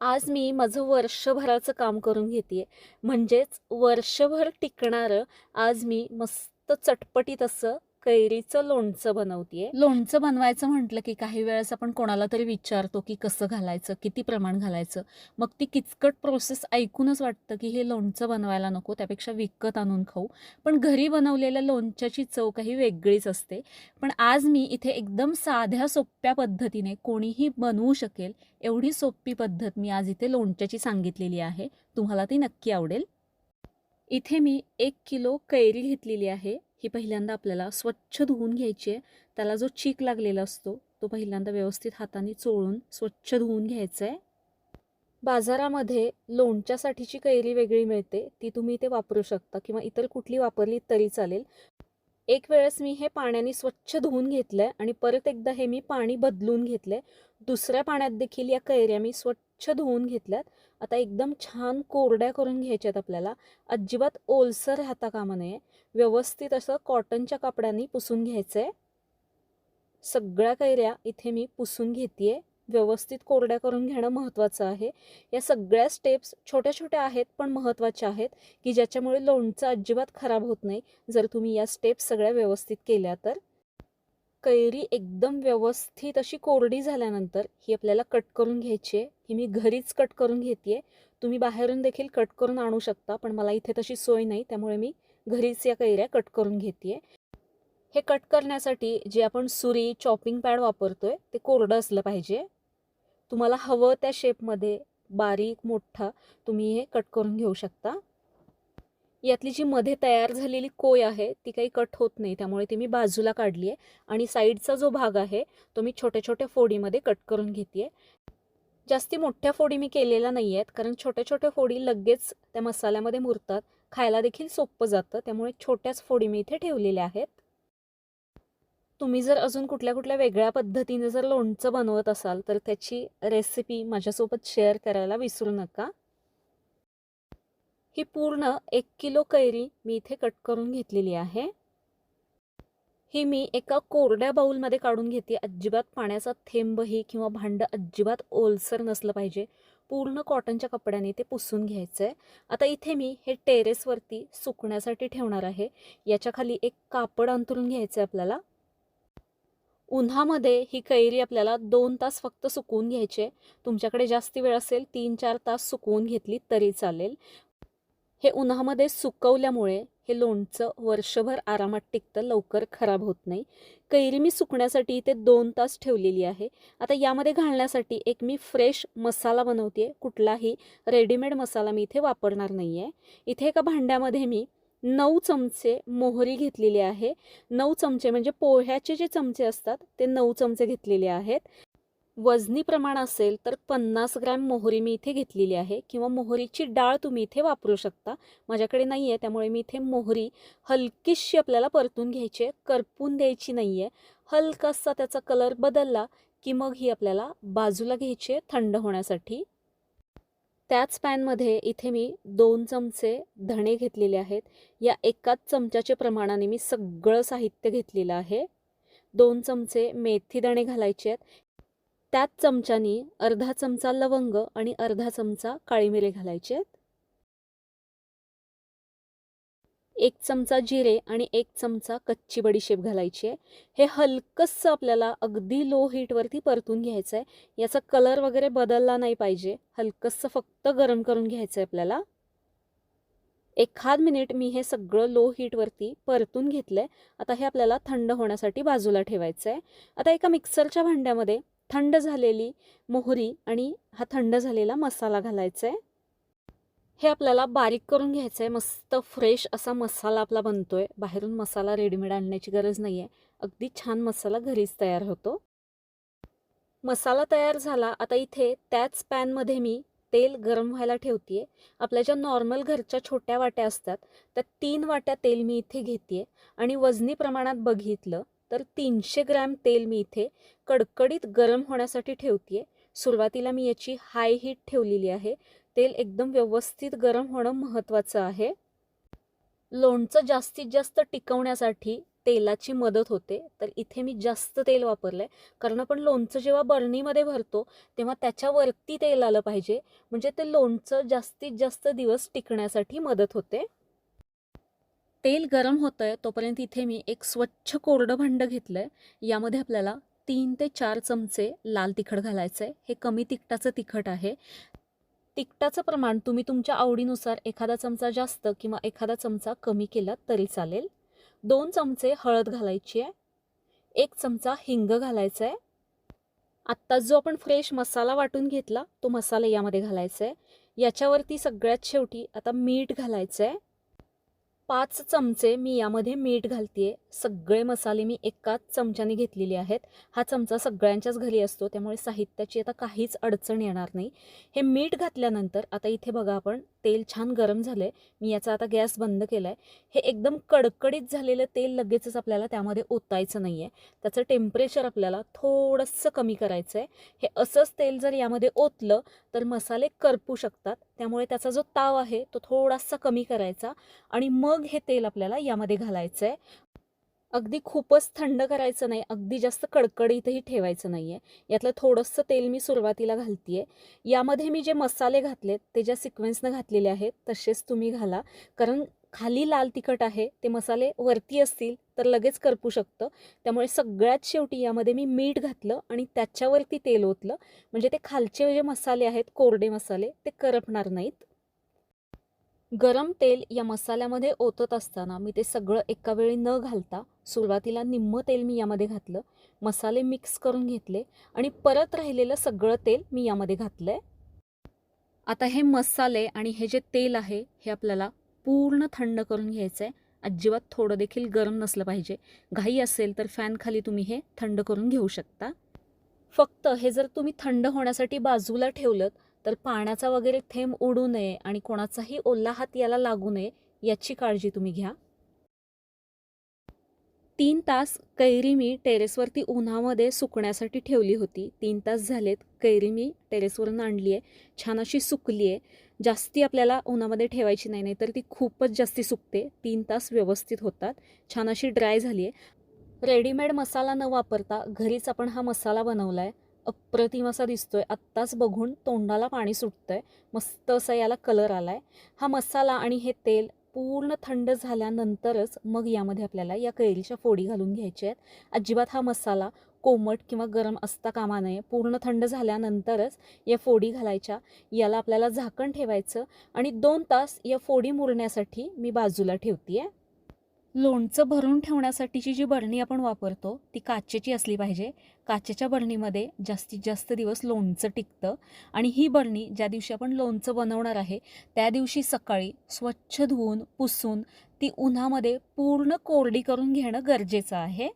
आज मी माझं वर्षभराचं काम करून घेते म्हणजेच वर्षभर टिकणारं आज मी मस्त चटपटीत असं कैरीचं लोणचं बनवते लोणचं बनवायचं म्हटलं की काही वेळेस आपण कोणाला तरी विचारतो की कसं घालायचं किती प्रमाण घालायचं. मग ती किचकट प्रोसेस ऐकूनच वाटतं की हे लोणचं बनवायला नको त्यापेक्षा विकत आणून खाऊ. पण घरी बनवलेल्या लोणच्याची चव काही वेगळीच असते. पण आज मी इथे एकदम साध्या सोप्या पद्धतीने कोणीही बनवू शकेल एवढी सोपी पद्धत मी आज इथे लोणच्याची सांगितलेली आहे. तुम्हाला ती नक्की आवडेल. इथे मी एक किलो कैरी घेतलेली आहे. ही पहिल्यांदा आपल्याला स्वच्छ धुवून घ्यायची आहे. त्याला जो चीक लागलेला असतो तो पहिल्यांदा व्यवस्थित हाताने चोळून स्वच्छ धुवून घ्यायचा आहे. बाजारामध्ये लोणच्यासाठीची कैरी वेगळी मिळते. ती तुम्ही इथे वापरू शकता किंवा इतर कुठली वापरली तरी चालेल. एक वेळेस मी हे पाण्याने स्वच्छ धुवून घेतलं आहे आणि परत एकदा हे मी पाणी बदलून घेतलं आहे दुसऱ्या पाण्यात देखील या कैऱ्या मी स्वच्छ धुवून घेतल्यात. आता एकदम छान कोरड्या करून घ्यायच्यात आपल्याला. अजिबात ओलसर राहता कामा नये. व्यवस्थित असं कॉटनच्या कपड्यांनी पुसून घ्यायचं आहे सगळ्या कैऱ्या इथे मी पुसून घेते व्यवस्थित कोरड्या करून घेणं महत्त्वाचं आहे. या सगळ्या स्टेप्स छोट्या छोट्या आहेत पण महत्त्वाच्या आहेत की ज्याच्यामुळे लोणचं अजिबात खराब होत नाही. जर तुम्ही या स्टेप्स सगळ्या व्यवस्थित केल्या तर. कैरी एकदम व्यवस्थित अशी कोरडी झाल्यानंतर ही आपल्याला कट करून घ्यायची आहे. ही मी घरीच कट करून घेते तुम्ही बाहेरून देखील कट करून आणू शकता पण मला इथे तशी सोय नाही त्यामुळे मी घरीच या कैऱ्या कट करून घेते हे कट करण्यासाठी जे आपण सुरी चॉपिंग पॅड वापरतोय ते कोरडं असलं पाहिजे. तुम्हाला हवं त्या शेपमध्ये बारीक मोठा तुम्ही हे कट करून घेऊ शकता. यातली जी मध्ये तयार झालेली कोय आहे ती काही कट होत नाही त्यामुळे ती मी बाजूला काढली आहे आणि साईडचा जो भाग आहे तो मी छोट्या छोट्या फोडीमध्ये कट करून घेते जास्ती मोठ्या फोडी मी केलेल्या नाही आहेत कारण छोट्या छोट्या फोडी लगेच त्या मसाल्यामध्ये मुरतात खायला देखील सोपं जातं त्यामुळे छोट्याच फोडी मी इथे ठेवलेल्या आहेत. तुम्ही जर अजून कुठल्या कुठल्या वेगळ्या पद्धतीने जर लोणचं बनवत असाल तर त्याची रेसिपी माझ्यासोबत शेअर करायला विसरू नका. ही पूर्ण एक किलो कैरी मी इथे कट करून घेतलेली आहे. ही मी एका कोरड्या बाऊलमध्ये काढून घेते. अजिबात पाण्याचा थेंबही किंवा भांडं अजिबात ओलसर नसलं पाहिजे. पूर्ण कॉटनच्या कपड्याने ते पुसून घ्यायचं आहे आता इथे मी हे टेरेसवरती सुकण्यासाठी ठेवणार आहे. याच्या खाली एक कापड अंतरून घ्यायचं आहे आपल्याला. उन्हामध्ये ही कैरी आपल्याला दोन तास फक्त सुकवून घ्यायचे तुमच्याकडे जास्ती वेळ असेल तीन चार तास सुकवून घेतली तरी चालेल. हे उन्हामध्ये सुकवल्यामुळे हे लोणचं वर्षभर आरामात टिकतं लवकर खराब होत नाही. कैरी मी सुकण्यासाठी इथे दोन तास ठेवलेली आहे. आता यामध्ये घालण्यासाठी एक मी फ्रेश मसाला बनवते कुठलाही रेडीमेड मसाला मी इथे वापरणार नाही आहे इथे एका भांड्यामध्ये मी नऊ चमचे मोहरी घेतलेली आहे. नऊ चमचे म्हणजे पोह्याचे जे चमचे असतात ते नऊ चमचे घेतलेले आहेत. वजनी प्रमाण असेल तर पन्नास ग्रॅम मोहरी मी इथे घेतलेली आहे किंवा मोहरीची डाळ तुम्ही इथे वापरू शकता. माझ्याकडे नाही आहे त्यामुळे मी इथे मोहरी हलकीशी आपल्याला परतून घ्यायची आहे करपून द्यायची नाही आहे हलकासा त्याचा कलर बदलला की मग ही आपल्याला बाजूला घ्यायची आहे थंड होण्यासाठी. त्याच पॅनमध्ये इथे मी दोन चमचे धणे घेतलेले आहेत. या एकाच चमच्याचे प्रमाणाने मी सगळं साहित्य घेतलेलं आहे. दोन चमचे मेथी दाणे घालायचे आहेत. त्याच चमच्यानी अर्धा चमचा लवंग आणि अर्धा चमचा काळी मिरे घालायचे आहेत. एक चमचा जिरे आणि एक चमचा कच्ची बडीशेप घालायची आहे. हे हलकंसं आपल्याला अगदी लो हीटवरती परतून घ्यायचं आहे याचा कलर वगैरे बदलला नाही पाहिजे. हलकंसं फक्त गरम करून घ्यायचं आहे आपल्याला. एखाद मिनिट मी हे सगळं लो हीटवरती परतून घेतलं आहे आता हे आपल्याला थंड होण्यासाठी बाजूला ठेवायचं आहे आता एका मिक्सरच्या भांड्यामध्ये थंड झालेली मोहरी आणि हा थंड झालेला मसाला घालायचा आहे हे आपल्याला बारीक करून घ्यायचं आहे मस्त फ्रेश असा मसाला आपला बनतो आहे बाहेरून मसाला रेडीमेड आणण्याची गरज नाही आहे अगदी छान मसाला घरीच तयार होतो. मसाला तयार झाला. आता इथे त्याच पॅनमध्ये मी तेल गरम व्हायला ठेवते आपल्या ज्या नॉर्मल घरच्या छोट्या वाट्या असतात त्या तीन वाट्या तेल मी इथे घेते आणि वजनी प्रमाणात बघितलं तर तीनशे ग्रॅम तेल मी इथे कडकडीत गरम होण्यासाठी ठेवते सुरुवातीला मी याची हाय हीट ठेवलेली आहे. तेल एकदम व्यवस्थित गरम होणं महत्त्वाचं आहे. लोणचं जास्तीत जास्त टिकवण्यासाठी तेलाची मदत होते. तर इथे मी जास्त तेल वापरलं आहे कारण आपण लोणचं जेव्हा बरणीमध्ये भरतो तेव्हा त्याच्यावरती तेल आलं पाहिजे. म्हणजे ते लोणचं जास्तीत जास्त दिवस टिकण्यासाठी मदत होते. तेल गरम होतं आहे तोपर्यंत इथे मी एक स्वच्छ कोरडं भांडं घेतलं आहे यामध्ये आपल्याला तीन ते चार चमचे लाल तिखट घालायचं आहे हे कमी तिखटाचं तिखट आहे. तिखटाचं प्रमाण तुम्ही तुमच्या आवडीनुसार एखादा चमचा जास्त किंवा एखादा चमचा कमी केला तरी चालेल. दोन चमचे हळद घालायची आहे. एक चमचा हिंग घालायचा आहे. आत्ता जो आपण फ्रेश मसाला वाटून घेतला तो मसाला यामध्ये घालायचा आहे. याच्यावरती सगळ्यात शेवटी आता मीठ घालायचं आहे. पाच चमचे मी यामध्ये मीठ घालते सगळे मसाले मी एकाच चमच्याने घेतलेले आहेत. हा चमचा सगळ्यांच्याच घरी असतो त्यामुळे साहित्याची आता काहीच अडचण येणार नाही. हे मीठ घातल्यानंतर आता इथे बघा आपण तेल छान गरम झालं आहे मी याचा आता गॅस बंद केला आहे हे एकदम कडकडीत झालेलं तेल लगेचच आपल्याला त्यामध्ये ओतायचं नाही आहे त्याचं टेम्परेचर आपल्याला थोडंसं कमी करायचं आहे हे असंच तेल जर यामध्ये ओतलं तर मसाले करपू शकतात. त्यामुळे त्याचा जो ताव आहे तो थोडासा कमी करायचा आणि मग हे तेल आपल्याला यामध्ये घालायचं आहे अगदी खूपच थंड करायचं नाही अगदी जास्त कडकडीतही ठेवायचं नाही आहे यातलं थोडंसं तेल मी सुरुवातीला घालते आहे यामध्ये मी जे मसाले घातलेत ते ज्या सिक्वेन्सनं घातलेले आहेत तसेच तुम्ही घाला. कारण खाली लाल तिखट आहे ते मसाले वरती असतील तर लगेच करपू शकतं. त्यामुळे सगळ्यात शेवटी यामध्ये मी मीठ घातलं आणि त्याच्यावरती तेल ओतलं. म्हणजे ते खालचे जे मसाले आहेत कोरडे मसाले ते करपणार नाहीत. गरम तेल या मसाल्यामध्ये ओतत असताना मी ते सगळं एका वेळी न घालता सुरुवातीला निम्मं तेल मी यामध्ये घातलं मसाले मिक्स करून घेतले आणि परत राहिलेलं सगळं तेल मी यामध्ये घातलं आहे आता हे मसाले आणि हे जे तेल आहे हे आपल्याला पूर्ण थंड करून घ्यायचं आहे अजिबात थोडं देखील गरम नसलं पाहिजे. घाई असेल तर फॅनखाली तुम्ही हे थंड करून घेऊ शकता. फक्त हे जर तुम्ही थंड होण्यासाठी बाजूला ठेवलं तर पाण्याचा वगैरे थेंब उडू नये आणि कोणाचाही ओला हात याला लागू नये याची काळजी तुम्ही घ्या. तीन तास कैरी मी टेरेसवरती उन्हामध्ये सुकण्यासाठी ठेवली होती. तीन तास झालेत कैरी मी टेरेसवरून आणली आहे. छान अशी सुकली आहे. जास्ती आपल्याला उन्हामध्ये ठेवायची नाही नाही तर ती खूपच जास्ती सुकते. तीन तास व्यवस्थित होतात. छान अशी ड्राय झाली आहे. रेडीमेड मसाला न वापरता घरीच आपण हा मसाला बनवला आहे अप्रतिम असा दिसतोय. आत्ताच बघून तोंडाला पाणी सुटतंय. मस्त असा याला कलर आलाय. हा मसाला आणि हे तेल पूर्ण थंड झाल्यानंतरच मग यामध्ये आपल्याला या कैरीच्या फोडी घालून घ्यायच्या आहेत. अजिबात हा मसाला कोमट किंवा गरम असता कामा नये. पूर्ण थंड झाल्यानंतरच या फोडी घालायच्या. याला आपल्याला झाकण ठेवायचं आणि दोन तास या फोडी मुरण्यासाठी मी बाजूला ठेवते आहे लोणचं भरून ठेवण्यासाठीची जी बरणी आपण वापरतो ती काचेची असली पाहिजे. काचेच्या बरणीमध्ये जास्तीत जास्त दिवस लोणचं टिकतं आणि ही बरणी ज्या दिवशी आपण लोणचं बनवणार आहे त्या दिवशी सकाळी स्वच्छ धुवून पुसून ती उन्हामध्ये पूर्ण कोरडी करून घेणं गरजेचं आहे.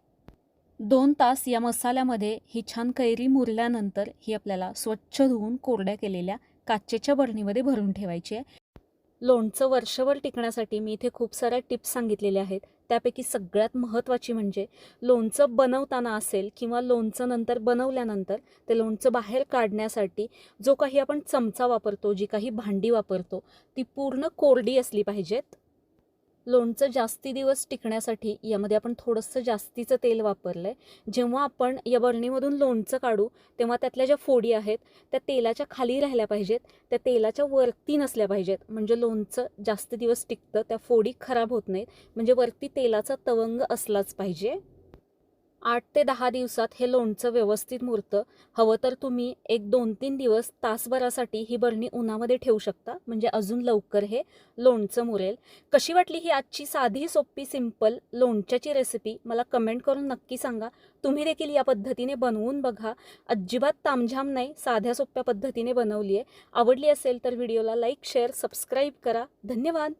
दोन तास या मसाल्यामध्ये ही छान कैरी मुरल्यानंतर ही आपल्याला स्वच्छ धुवून कोरड्या केलेल्या काचेच्या बरणीमध्ये भरून ठेवायची आहे. लोणचं वर्षभर टिकण्यासाठी मी इथे खूप साऱ्या टिप्स सांगितलेल्या आहेत. त्यापैकी सगळ्यात महत्त्वाची म्हणजे लोणचं बनवताना असेल किंवा लोणचं नंतर बनवल्यानंतर ते लोणचं बाहेर काढण्यासाठी जो काही आपण चमचा वापरतो जी काही भांडी वापरतो ती पूर्ण कोरडी असली पाहिजेत. लोणचं जास्ती दिवस टिकण्यासाठी यामध्ये आपण थोडंसं जास्तीचं तेल वापरलं आहे जेव्हा आपण या बरणीमधून लोणचं काढू तेव्हा त्यातल्या ज्या फोडी आहेत त्या तेलाच्या खाली राहिल्या पाहिजेत. त्या तेलाच्या वरती नसल्या पाहिजेत. म्हणजे लोणचं जास्त दिवस टिकतं त्या फोडी खराब होत नाहीत. म्हणजे वरती तेलाचा तवंग असलाच पाहिजे. आठ ते दहा दिवसात हे लोणचं व्यवस्थित मुरतं. हवं तर तुम्ही एक दोन तीन दिवस तासभरासाठी ही बरणी उन्हामध्ये ठेवू शकता. म्हणजे अजून लवकर हे लोणचं मुरेल. कशी वाटली ही आजची साधी सोपी सिंपल लोणच्याची रेसिपी मला कमेंट करून नक्की सांगा. तुम्ही देखील या पद्धतीने बनवून बघा. अजिबात तामझाम नाही साध्या सोप्या पद्धतीने बनवली आहे आवडली असेल तर व्हिडिओला लाईक शेअर सबस्क्राईब करा. धन्यवाद.